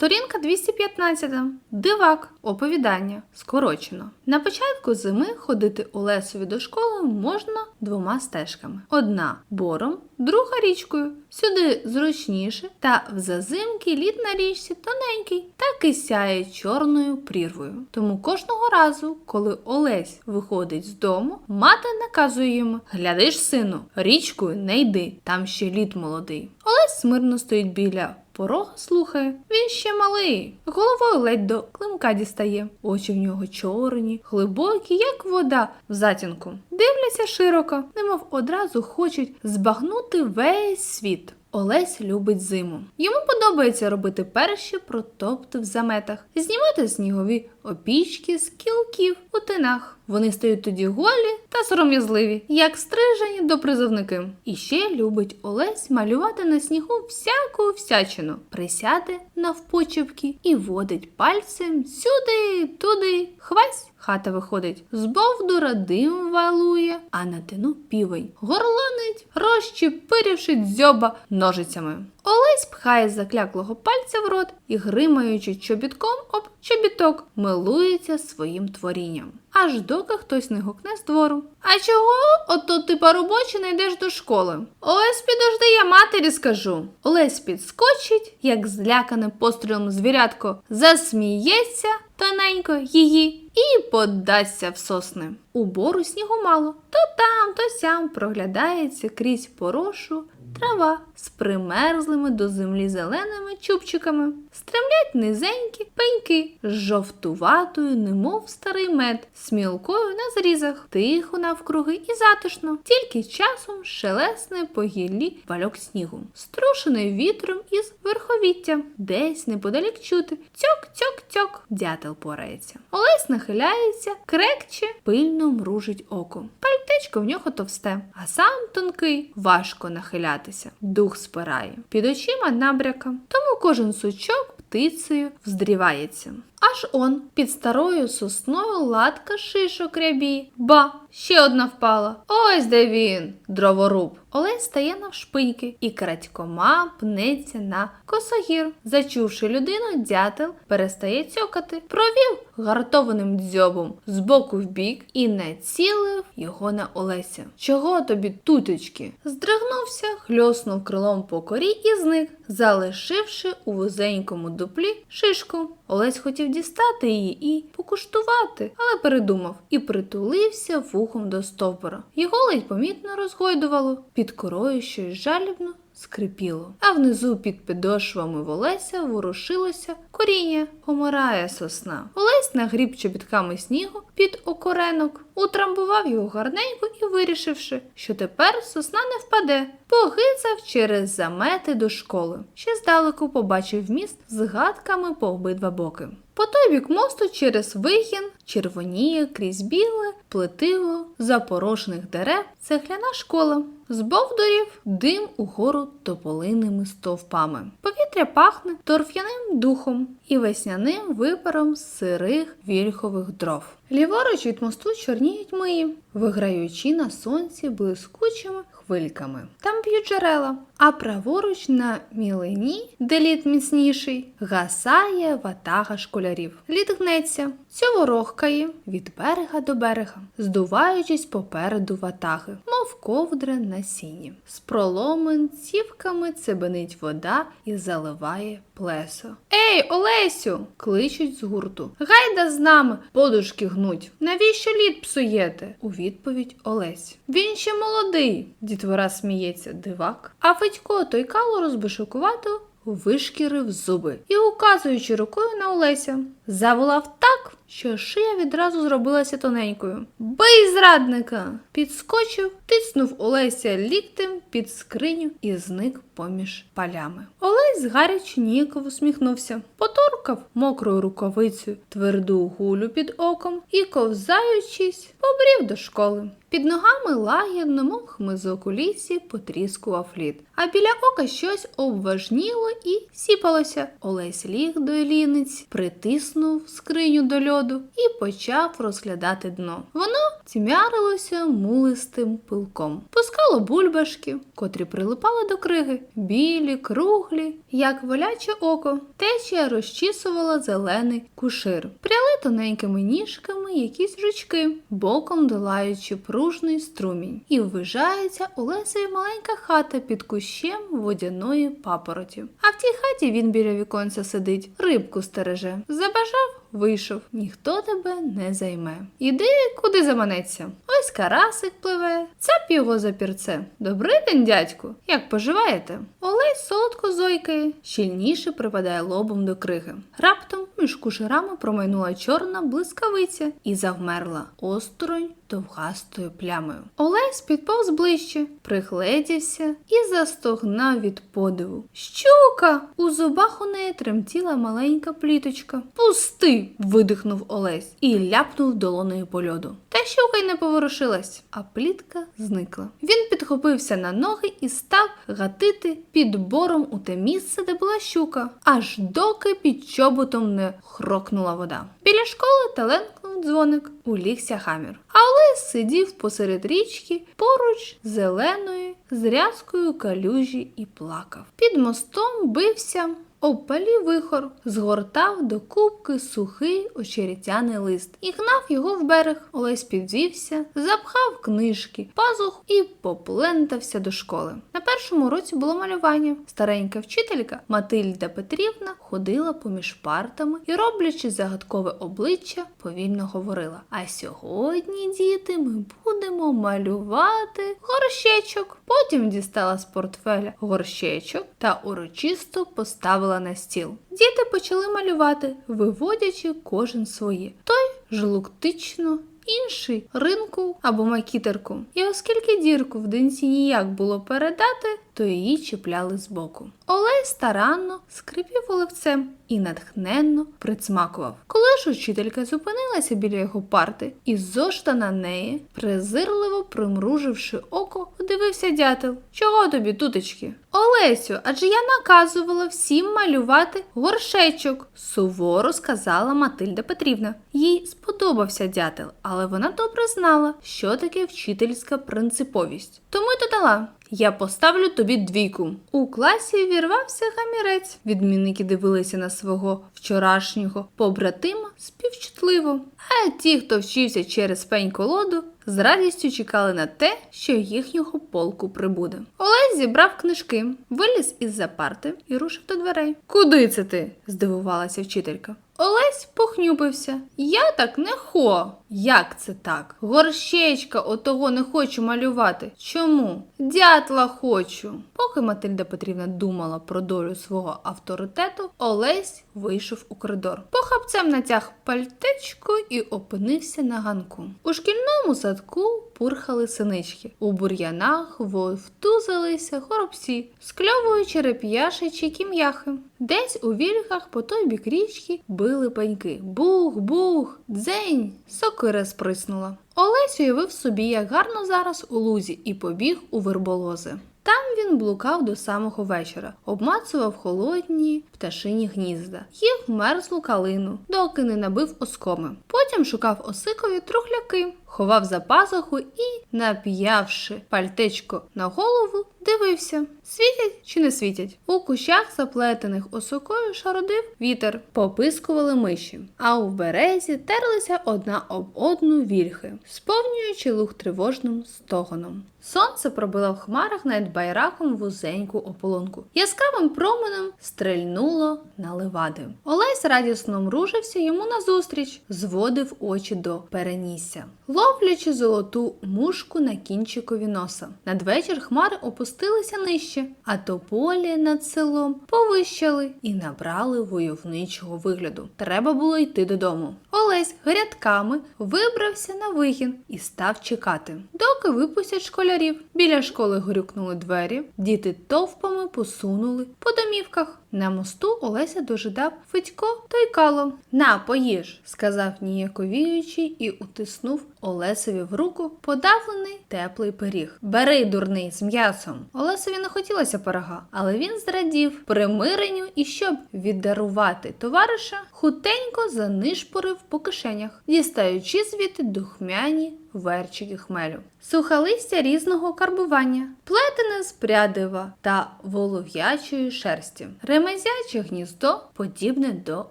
Сторінка 215. Дивак. Оповідання. Скорочено. На початку зими ходити Олесові до школи можна двома стежками: одна бором, друга річкою. Сюди зручніше, та в зазимки лід на річці тоненький, так і сяє чорною прірвою. Тому кожного разу, коли Олесь виходить з дому, мати наказує йому: Глядиш, сину, річкою не йди, там ще лід молодий. Олесь смирно стоїть біля порога, слухає. Він ще малий, головою ледь до климка дістає. Очі в нього чорні, глибокі, як вода в затінку. Дивляться широко, немов одразу хочуть збагнути весь світ. Олесь любить зиму. Йому подобається робити перші протопти в заметах, знімати снігові опічки з кілків у тинах. Вони стають тоді голі та сором'язливі, як стрижені до призовники. І ще любить Олесь малювати на снігу всяку всячину, присяде навпочепки і водить пальцем сюди, туди. Хвась, хата виходить. З бовдура дим валує, а на тину півень горланить, розчепиривши дзьоба ножицями. Олесь пхає закляклого пальця в рот і, гримаючи чобітком об чобіток, милується своїм творінням. Аж доки хтось не гукне з двору. А чого ото ти парубочі не йдеш до школи? Ось підожди, я матері скажу. Олесь підскочить, як злякане пострілом звірятко, засміється тоненько її і подасться в сосни. У бору снігу мало, то там, то сям проглядається крізь порошу трава з примерзлими до землі зеленими чубчиками. Стремлять низенькі пеньки з жовтуватою, немов старий мед, смілкою на зрізах, тихо навкруги і затишно, тільки часом шелесне по гіллі вальок снігу, струшений вітром із верховіття, десь неподалік чути цьок-цьок-цьок, дятел порається. Олесь нахиляється, крекче, пильно мружить око. Пальтечко в нього товсте, а сам тонкий, важко нахилятися, дух спирає. Під очима набряка, тому кожен сучок птицею вздрівається. Аж он під старою сосною латка шишок рябі. Ба, ще одна впала. Ось де він, дроворуб. Олесь стає навшпиньки і крадькома пнеться на косогір. Зачувши людину, дятел перестає цьокати, провів гартованим дзьобом з боку в бік і націлив його на Олеся. Чого тобі, тутечки? Здригнувся, хльоснув крилом по корі і зник, залишивши у вузенькому дуплі шишку. Олесь хотів дістати її і покуштувати, але передумав і притулився вухом до стовбура. Його ледь помітно розгойдувало, під корою щось жалібно скрипіло. А внизу під підошвами Олеся ворушилося коріння, помирає сосна. Олесь нагріб чобітками снігу під окоренок, утрамбував його гарненько і вирішивши, що тепер сосна не впаде, погицав через замети до школи. Ще здалеку побачив міст з гадками по обидва боки. По той бік мосту через вигін червоніє крізь біле, плетиво, запорошених дерев, цегляна школа. З бовдурів дим угору тополинними стовпами. Повітря пахне торф'яним духом і весняним випаром сирих вільхових дров. Ліворуч від мосту чорніють миї, виграючи на сонці блискучими хвильками. Там б'ють джерела, а праворуч на мілині, де лід міцніший, гасає ватага школярів. Лід гнеться, цьоворохкає від берега до берега, здуваючись попереду ватаги, мов ковдра на сіні. З проломен цівками цебенить вода і заливає плесо. Ей, Олесю! кличуть з гурту. Гайда з нами, подушки гнуть. Навіщо лід псуєте? У відповідь Олесь. Він ще молодий, дітвора сміється, дивак. А Федько той кало розбишукувато вишкірив зуби і, указуючи рукою на Олеся, заволав так, що шия відразу зробилася тоненькою. Бий зрадника! Підскочив, тиснув Олеся ліктем під скриню і зник поміж палями. Олесь гаряче ніяково усміхнувся, поторкав мокрою рукавицею тверду гулю під оком і, ковзаючись, побрів до школи. Під ногами лагідно, мов хмизок у лісі, потріскував лід. А біля ока щось обважніло і сіпалося. Олесь ліг до ліниць, притиснув скриню до льоду і почав розглядати дно. Воно тьмярилося мулистим пилком. Пускало бульбашки, котрі прилипали до криги, білі, круглі, як воляче око. Течія розчісувала зелений кушир. Пряли тоненькими ніжками якісь жучки, боком долаючи пружний струмінь. І ввижається Олесеві маленька хата під кущем водяної папороті. А в тій хаті він біля віконця сидить, рибку стереже. Забажав Вийшов, ніхто тебе не займе. Іди, куди заманеться. Ось карасик пливе, цап його за пірце. Добрий день, дядьку, як поживаєте? Олесь солодко зойкає, щільніше припадає лобом до криги. Раптом між кушерами промайнула чорна блискавиця і завмерла осторонь довгастою плямою. Олесь підповз ближче, пригледівся і застогнав від подиву. Щука! У зубах у неї тремтіла маленька пліточка. Пусти! видихнув Олесь і ляпнув долоною по льоду. Та щука й не поворушилась, а плітка зникла. Він підхопився на ноги і став гатити під бором у те місце, де була щука, аж доки під чоботом не хрокнула вода. Біля школи таленкнув дзвоник, улігся хамір. Але сидів посеред річки поруч зеленої, з рязкою калюжі і плакав. Під мостом бився Опалі вихор згортав до кубки сухий очеретяний лист і гнав його в берег. Олесь підвівся, запхав книжки, пазух і поплентався до школи. На першому році було малювання. Старенька вчителька Матильда Петрівна ходила поміж партами і, роблячи загадкове обличчя, повільно говорила: А сьогодні, діти, ми будемо малювати горщечок. Потім дістала з портфеля горщечок та урочисто поставила на стіл. Діти почали малювати, виводячи кожен своє. Той жлуктично, інший ринку або макітерку. І оскільки дірку в динці ніяк було передати, то її чіпляли збоку. Олесь старанно скрипів оливцем і натхненно присмакував. Коли ж учителька зупинилася біля його парти і зошта на неї, презирливо примруживши око, подивився дятел. Чого тобі, тутечки? Олесю, адже я наказувала всім малювати горшечок, суворо сказала Матильда Петрівна. Їй сподобався дятел, але вона добре знала, що таке вчительська принциповість. Тому й додала. Я поставлю тобі двійку. У класі вірвався гамірець. Відмінники дивилися на свого вчорашнього побратима співчутливо. А ті, хто вчився через пень колоду, з радістю чекали на те, що їхнього полку прибуде. Олесь зібрав книжки, виліз із-за парти і рушив до дверей. Куди це ти? здивувалася вчителька. Олесь похнюпився. Я так не хо. Як це так? Горщечка отого не хочу малювати. Чому? Дятла хочу. Поки Матильда Петрівна думала про долю свого авторитету, Олесь вийшов у коридор. Похапцем натяг пальтечко і опинився на ганку. У шкільному садку пурхали синички. У бур'янах вовтузилися горобці, скльовуючи реп'яшичі кім'яхи. Десь у вільгах по той бік річки били пеньки. Бух-бух, дзень, сокира сприснула. Олесь уявив собі, як гарно зараз у лузі, і побіг у верболози. Там він блукав до самого вечора, обмацував холодні пташині гнізда, їв мерзлу калину, доки не набив оскоми. Потім шукав осикові трухляки, ховав за пазуху і, нап'явши пальтечко на голову, дивився, світять чи не світять. У кущах, заплетених осокою, шародив вітер, попискували миші, а у березі терлися одна об одну вільхи, сповнюючи луг тривожним стогоном. Сонце пробило в хмарах над байраком вузеньку ополонку. Яскравим променем стрельнуло на левади. Олесь радісно мружився йому назустріч, зводив очі до перенісся, ловлячи золоту мушку на кінчикові носа. Надвечір хмари опустилися нижче, а тополі над селом повищали і набрали войовничого вигляду. Треба було йти додому. Олесь грядками вибрався на вигін і став чекати, доки випустять школярів. Біля школи грюкнули двері, діти товпами посунули по домівках. На мосту Олеся дожидав Федько та й кало. На, поїж, сказав ніяковіючи і утиснув Олесеві в руку подавлений теплий пиріг. Бери, дурний, з м'ясом. Олесеві не хотілося пирога, але він зрадів примиренню і щоб віддарувати товариша, хутенько занишпорив по кишенях, дістаючи звідти духмяні верчики хмелю. Сухе листя різного карбування, плетене з прядива та волов'ячої шерсті. Ремезяче гніздо подібне до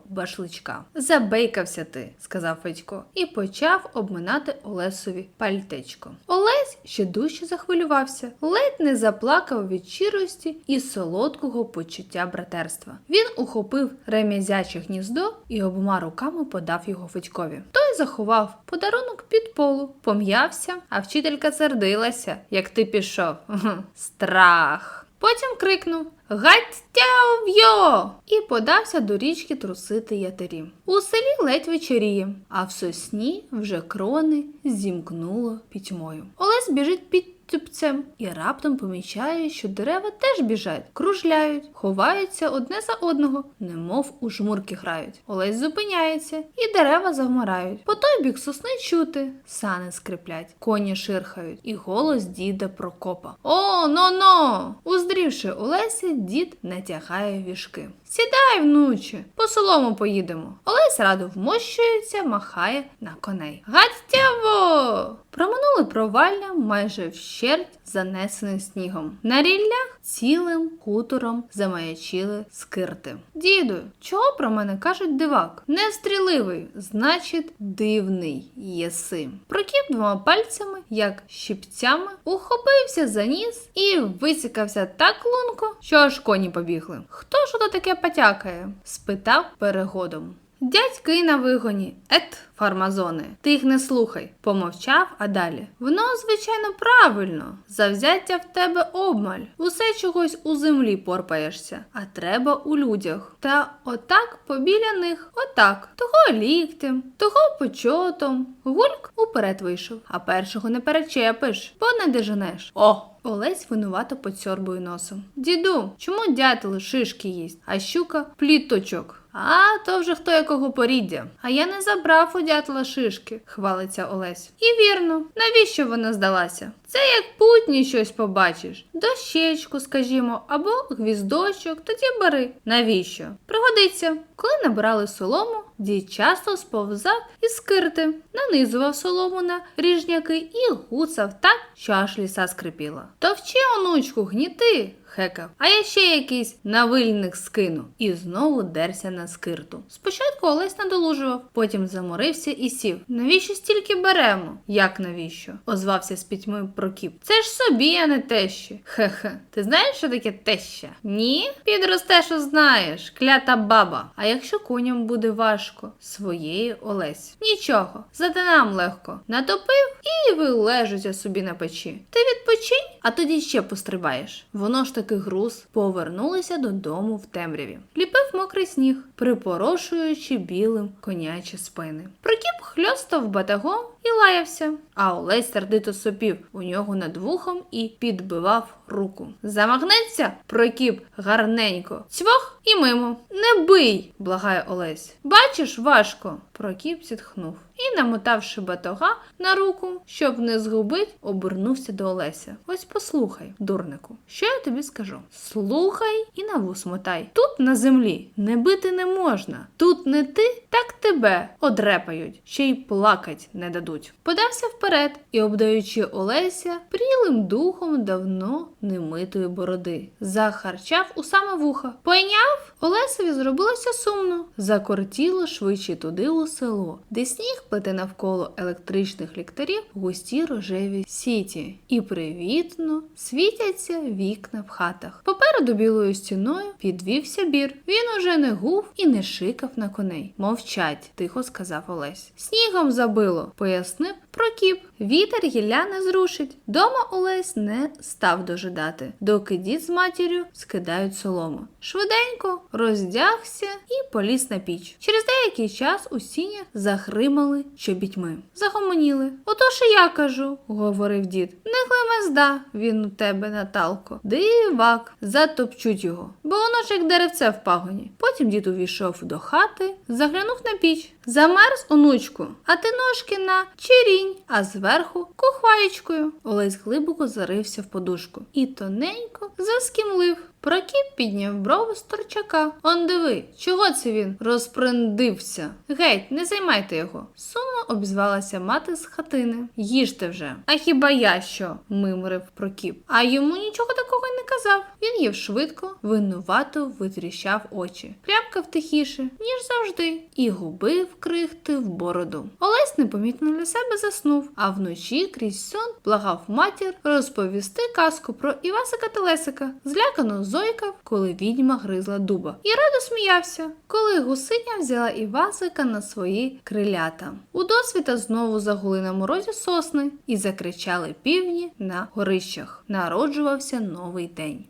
башличка. Забейкався ти, сказав Федько, і почав обминати Олесові пальтечко. Олесь ще дужче захвилювався, ледь не заплакав від щирості і солодкого почуття братерства. Він ухопив рем'язяче гніздо і обома руками подав його Федькові. Той заховав подарунок під полу, пом'явся, а вчителька сердилася, як ти пішов. Страх. Потім крикнув Гаттяв'йо! і подався до річки трусити ятері. У селі ледь вечеріє, а в сосні вже крони зімкнуло пітьмою. Олесь біжить під тюбцем і раптом помічає, що дерева теж біжать, кружляють, ховаються одне за одного, немов у жмурки грають. Олесь зупиняється, і дерева завмирають. По той бік сосни чути, сани скриплять, коні ширхають, і голос діда Прокопа. О, но-но! Уздрівши Олеся, дід натягає вішки. Сідай, внуче, по солому поїдемо. Олесь радо вмощується, махає на коней. Гаттяво! Проминули провалля майже вщерть занесене снігом. На ріллях цілим хутором замаячили скирти. Діду, чого про мене кажуть дивак? Нестріливий, значить, дивний єси. Прокіп двома пальцями, як щипцями, ухопився за ніс і висікався так лунко, що аж коні побігли. Хто ж ото таке потякає? спитав перегодом. Дядьки на вигоні, ет, фармазони, ти їх не слухай, помовчав, а далі. Воно, звичайно, правильно. Завзяття в тебе обмаль. Усе чогось у землі порпаєшся, а треба у людях. Та отак побіля них, отак. Того ліктем, того почотом. Гульк уперед вийшов, а першого не перечепиш, бо не деженеш. О! Олесь винувато поцьорбує носом. Діду, чому дятел шишки їсть, а щука пліточок? А то вже хто якого поріддя. А я не забрав у дятла шишки, хвалиться Олесь. І вірно, навіщо вона здалася? Це як путні щось побачиш. Дощечку, скажімо, або гвіздочок, тоді бери. Навіщо? Пригодиться. Коли набирали солому, дід часто сповзав із скирти, нанизував солому на ріжняки і гуцав так, що аж ліса скрипіла. То вчи, онучку, гніти, хекав. А я ще якийсь навильник скину. І знову дерся на скирту. Спочатку Олесь надолужував, потім заморився і сів. Навіщо стільки беремо? Як навіщо? озвався з пітьми Прокіп. Це ж собі, а не тещі. Хе-хе. Ти знаєш, що таке теща? Ні? Підросте, що знаєш, клята баба. А якщо коням буде важко, своєї Олесь. Нічого, зате нам легко. Натопив і вилежуться собі на печі. Ти відпочинь, а тоді ще пострибаєш. Воно ж таки груз повернулися додому в темряві. Ліпив мокрий сніг, припорошуючи білим конячі спини. Прокіп хльостав батагом і лаявся, а Олесь сердито сопів у нього над вухом і підбивав руку. Замагнеться, прокіп гарненько, цвох і мимо. Не бий, благає Олесь. Бачиш, важко. Прокіп зітхнув і, намотавши батога на руку, щоб не згубить, обернувся до Олеся. Ось послухай, дурнику, що я тобі скажу. Слухай і на вус мотай. Тут на землі не бити не можна. Тут не ти, так тебе одрепають, ще й плакать не дадуть. Подався вперед і, обдаючи Олеся, прілим духом давно немитої бороди, захарчав у саме вуха. Пойняв? Олесеві зробилося сумно. Закортіло швидше туди у село, де сніг плете навколо електричних ліхтарів густі рожеві сіті, і привітно світяться вікна в хатах. Попереду білою стіною підвівся бір. Він уже не гув і не шикав на коней. Мовчать, тихо сказав Олесь. Снігом забило, пояснив Прокіп. Вітер гілля не зрушить. Дома Олесь не став дожидати, доки дід з матір'ю скидають солому. Швиденько роздягся і поліз на піч. Через деякий час у сінях захримали чобітьми. Загомоніли. Отож і я кажу, говорив дід. Не глимезда він у тебе, Наталко. Дивак, затопчуть його. Бо воно ж як деревце в пагоні. Потім дід увійшов до хати, заглянув на піч. Замерз онучку, а ти ножки на чирінь, а зверху кухваєчкою. Олесь глибоко зарився в подушку і тоненько заскімлив. Прокіп підняв брови з торчака. Он диви, чого це він розприндився? Геть, не займайте його. Сумно обізвалася мати з хатини. Їжте вже. А хіба я що? мимрив Прокіп. А йому нічого такого не казав. Він їв швидко, винувато витріщав очі. Прямкав тихіше, ніж завжди, і губив крихти в бороду. Олесь непомітно для себе заснув, а вночі крізь сон благав матір розповісти казку про Івасика та Лесика. Злякано зойкав, коли відьма гризла дуба. І радо сміявся, коли гусиня взяла Івасика на свої крилята. У досвіта знову загули на морозі сосни і закричали півні на горищах. Народжувався новий день.